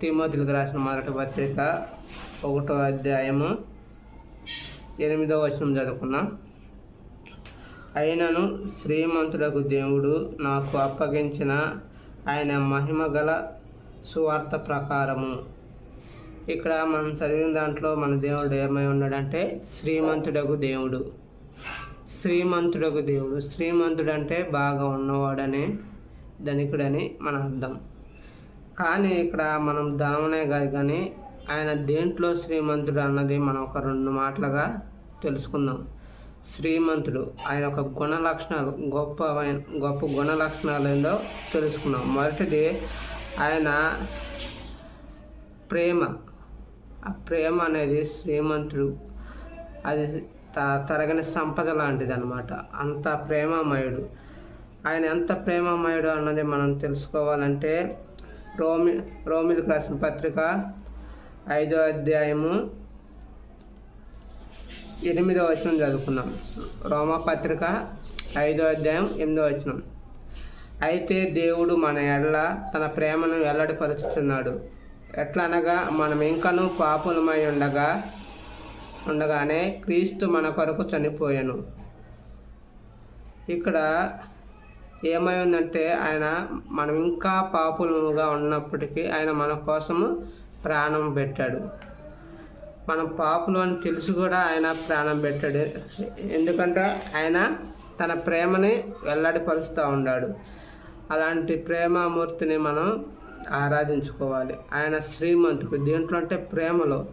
తిమోతులకు రాసిన మొదటి పత్రిక ఒకటో అధ్యాయము ఎనిమిదో వచనం చదువుకున్నాం. అయినను శ్రీమంతుడకు దేవుడు నాకు అప్పగించిన ఆయన మహిమ గల సువార్త ప్రకారము. ఇక్కడ మనం చదివిన దాంట్లో మన దేవుడు ఏమై ఉన్నాడంటే శ్రీమంతుడకు దేవుడు. శ్రీమంతుడకు దేవుడు. శ్రీమంతుడు అంటే బాగా ఉన్నవాడని ధనికుడని మన అర్థం. కానీ ఇక్కడ మనం ధనమనే కాదు కానీ ఆయన దేంట్లో శ్రీమంతుడు అన్నది మనం ఒక రెండు మాటలుగా తెలుసుకుందాం. శ్రీమంతుడు ఆయన ఒక గుణ లక్షణాలు గొప్ప గొప్ప గుణ లక్షణాలు ఏందో తెలుసుకున్నాం మొదటిది ఆయన ప్రేమ. ఆ ప్రేమ అనేది శ్రీమంతుడు అది త- తరగని సంపద లాంటిది అనమాట అంత ప్రేమమయుడు. ఆయన ఎంత ప్రేమమయుడు అన్నది మనం తెలుసుకోవాలంటే రోమి రోమిలకు రాసిన పత్రిక ఐదో అధ్యాయము ఎనిమిదో వచనం చదువుకున్నాం. రోమా పత్రిక ఐదో అధ్యాయం ఎనిమిదో వచనం. అయితే దేవుడు మన ఎడల తన ప్రేమను వెల్లడిపరుచుచున్నాడు. ఎట్లా అనగా మనం ఇంకనూ పాపులమై ఉండగా ఉండగానే క్రీస్తు మన కొరకు చనిపోయాను. ఇక్కడ ఏమై ఉందంటే ఆయన మనం ఇంకా పాపులముగా ఉన్నప్పటికీ ఆయన మన కోసము ప్రాణం పెట్టాడు. మనం పాపులు అని తెలిసి కూడా ఆయన ప్రాణం పెట్టాడు. ఎందుకంటే ఆయన తన ప్రేమని వెల్లడిపరుస్తూ ఉన్నాడు అలాంటి ప్రేమమూర్తిని మనం ఆరాధించుకోవాలి. ఆయన శ్రీమంతుడు. దీంట్లో అంటే ప్రేమలో.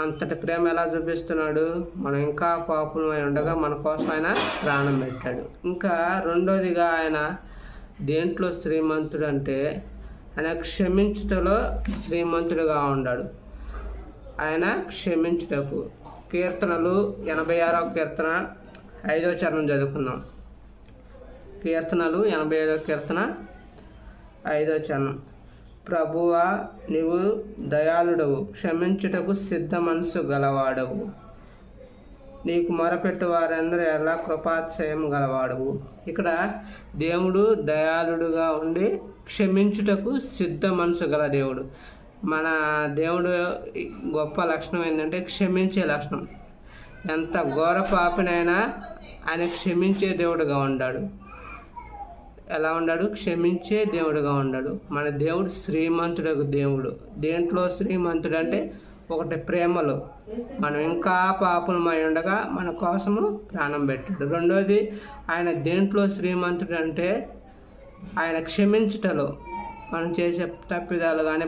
అంతటి ప్రేమ ఎలా చూపిస్తున్నాడు? మనం ఇంకా పాపులమై ఉండగా మన కోసం ఆయన ప్రాణం పెట్టాడు. ఇంకా రెండోదిగా ఆయన దేంట్లో శ్రీమంతుడు అంటే ఆయన క్షమించుటలో శ్రీమంతుడుగా ఉన్నాడు ఆయన క్షమించుటకు. కీర్తనలు ఎనభై ఆరో కీర్తన ఐదో చరణం చదువుకున్నాం కీర్తనలు ఎనభై ఐదో కీర్తన ఐదో చరణం. ప్రభువా నీవు దయాళుడవు క్షమించుటకు సిద్ధ మనసు గలవాడవు. నీకు మొరపెట్టు వారందరూ ఎలా కృపాశ్చయం గలవాడవు. ఇక్కడ దేవుడు దయాళుడుగా ఉండి క్షమించుటకు సిద్ధ మనసు గల దేవుడు. మన దేవుడు గొప్ప లక్షణం ఏంటంటే క్షమించే లక్షణం. ఎంత ఘోర పాపినైనా ఆయన క్షమించే దేవుడుగా ఉండాడు. ఎలా ఉన్నాడు క్షమించే దేవుడుగా ఉన్నాడు మన దేవుడు శ్రీమంతుడకు దేవుడు. దేంట్లో శ్రీమంతుడు అంటే ఒకటి ప్రేమలో. మనం ఇంకా పాపులమై ఉండగా మన కోసము ప్రాణం పెట్టాడు. రెండోది ఆయన దేంట్లో శ్రీమంతుడు అంటే ఆయన క్షమించుటలో మనం చేసే తప్పిదాలు కానీ